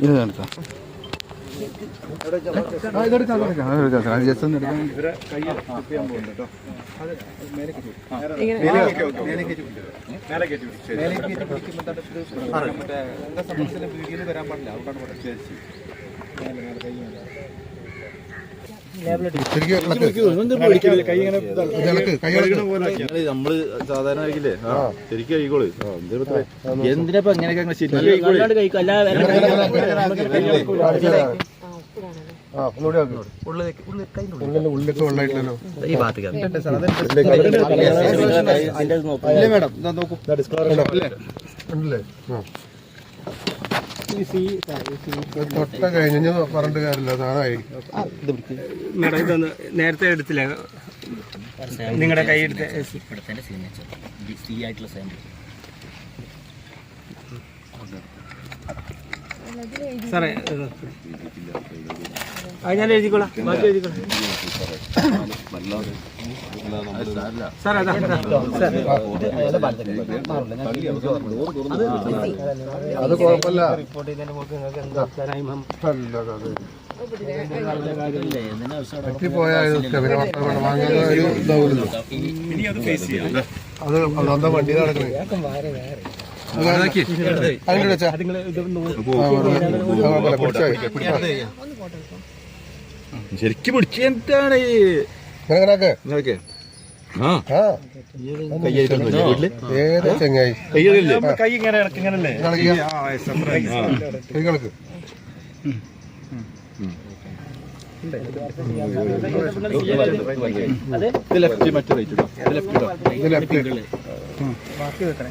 ഇത് എടുക്കാം ആ, ഇതെടുക്കാം, ഇതെടുക്കാം, അതെടുക്കാം സാർ. അത് ജസ്റ്റ് ഒന്ന് എടുക്കാൻ ശരിക്കും ഇളക്ക്. ഇത് ഇളക്ക്, കൈ ഇളക്ക്. നമ്മൾ സാധാരണ കഴിക്കില്ലേ? ശരിക്കും കഴിക്കോളൂ. എന്തിനാ ഇപ്പൊ എങ്ങനെയൊക്കെ ശരിക്കും കഴിക്കോളൂ ആ, ഒന്നുകൂടി ആക്ക്. ഉള്ളിൽ ഉള്ളിലൊക്കെ വെള്ളമായിട്ടില്ലല്ലോ ഉണ്ടല്ലേ ആ. ഇത് തൊട്ട കഴിഞ്ഞ പറഞ്ഞിട്ട് കാര്യമില്ല സാധനമായി മേഡം ഇതൊന്ന് നേരത്തെ എടുത്തില്ല നിങ്ങളുടെ കൈ എടുത്ത് സാറേ. അത് ഞാൻ എഴുതിക്കോളാം. ബാക്കി എഴുതിക്കോളാം. സാർ അതാ കുഴപ്പമില്ല. റിപ്പോർട്ട് ചെയ്തതിന്റെ നിങ്ങൾക്ക് എന്താ അത് വണ്ടി നടക്കണേ ശരിക്കും ഈ ആ. കയ്യായിട്ടൊന്നുമില്ല വീട്ടിൽ? ഏത് ചെങ്ങായി? കൈ ഇങ്ങനെ ഇത് ലെഫ്റ്റ് മറ്റേ റൈറ്റ് ഇട്ടോ? ഇത് ലെഫ്റ്റ് ഇട്ടോ? ഇത് ലെഫ്റ്റ് ബാക്കി വെക്കണേ.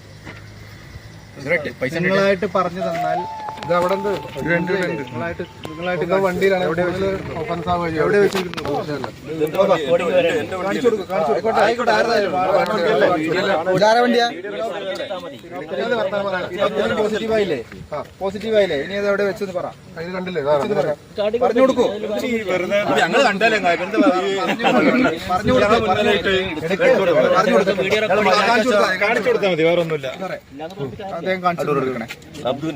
നിങ്ങളായിട്ട് പറഞ്ഞു തന്നാൽ ഇത് അവിടെ ഉണ്ട് രണ്ട് രണ്ട്. നിങ്ങളായിട്ട് നിങ്ങളായിട്ട് വണ്ടിയിലാണ്. എവിടെ ഒഫൻസ് ആവുക എവിടെ വെച്ചിരിക്കുന്നു? പോസിറ്റീവായില്ലേ പോസിറ്റീവായില്ലേ? ഇനി അത് എവിടെ വെച്ചെന്ന് പറ. കണ്ടില്ലേ? ഇതാ, ഇതാ. പറഞ്ഞു കൊടുക്കൂ ഞങ്ങൾ കണ്ടല്ലേ പറഞ്ഞു കൊടുക്കാം. കാണിച്ചു കൊടുത്താൽ മതി. വേറെ ഒന്നുമില്ല അദ്ദേഹം കാണിച്ചു കൊടുക്കണേ.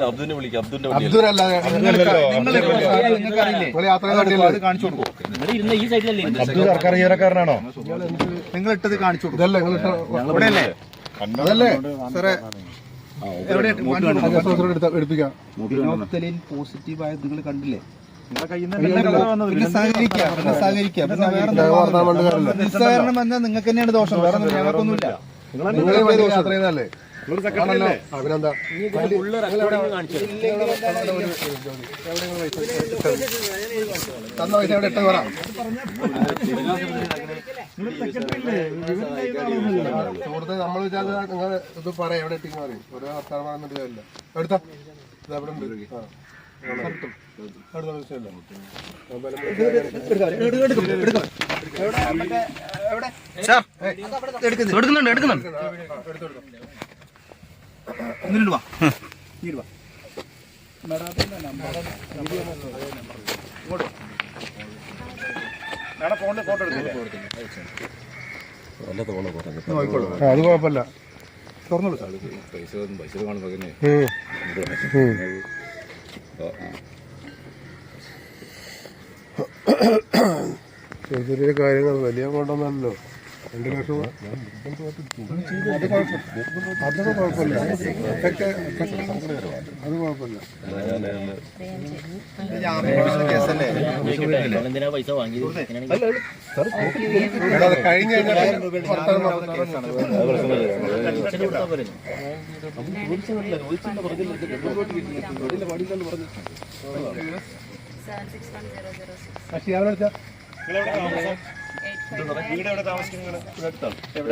അബ്ദുവിനെ വിളിക്കാം അബ്ദുവിന്റെ അല്ല അത് കൊടുക്കൂ. സർക്കാർ ജീവനക്കാരനാണോ നിങ്ങൾ ഇട്ടത് കാണിച്ചു കൊടുക്കും. ഇതല്ല നിങ്ങൾ ഇവിടെയല്ലേ? അതല്ലേ സാറേ എവിടെ എടുത്ത എടുപ്പിക്കാം. വിനോദത്തലയിൽ പോസിറ്റീവ് ആയത് നിങ്ങൾ കണ്ടില്ലേ? നിസ്സഹകരണം എന്നാൽ നിങ്ങൾക്ക് തന്നെയാണ് ദോഷം. വേറെ ഞങ്ങൾക്കൊന്നുമില്ല നിങ്ങൾ യാത്ര ചെയ്തല്ലേ അഭിനന്ദ. തന്ന പൈസ എവിടെ ഇട്ട് പറ സുഹൃത്തെ നമ്മൾ വിചാരിച്ചാൽ നിങ്ങൾ ഇത് പറയാം എവിടെ ഇട്ടിങ്ങനെ പറയും. ഒരു വർത്താനം പറഞ്ഞിട്ട് കാര്യമില്ല എടുത്താ. ഇത് എവിടെ ഉണ്ട്? ആ. എടുക്കുന്നുണ്ട് എടുക്കുന്നുണ്ട്. വാ വാ ആ, അത് കുഴപ്പമില്ല. തുറന്നോളൂ. സാർ പൈസ പൈസ ചെറിയ കാര്യങ്ങൾ വലിയ കൊണ്ടൊന്നല്ലോ രണ്ട് ലക്ഷം അതൊക്കെ കുഴപ്പമില്ല. അതൊക്കെ അത് കുഴപ്പമില്ല. കഴിഞ്ഞ് കഴിഞ്ഞാൽ വർത്തമാനം പറഞ്ഞാൽ ആ, താമസിക്കുന്നത് വിളിച്ചാ?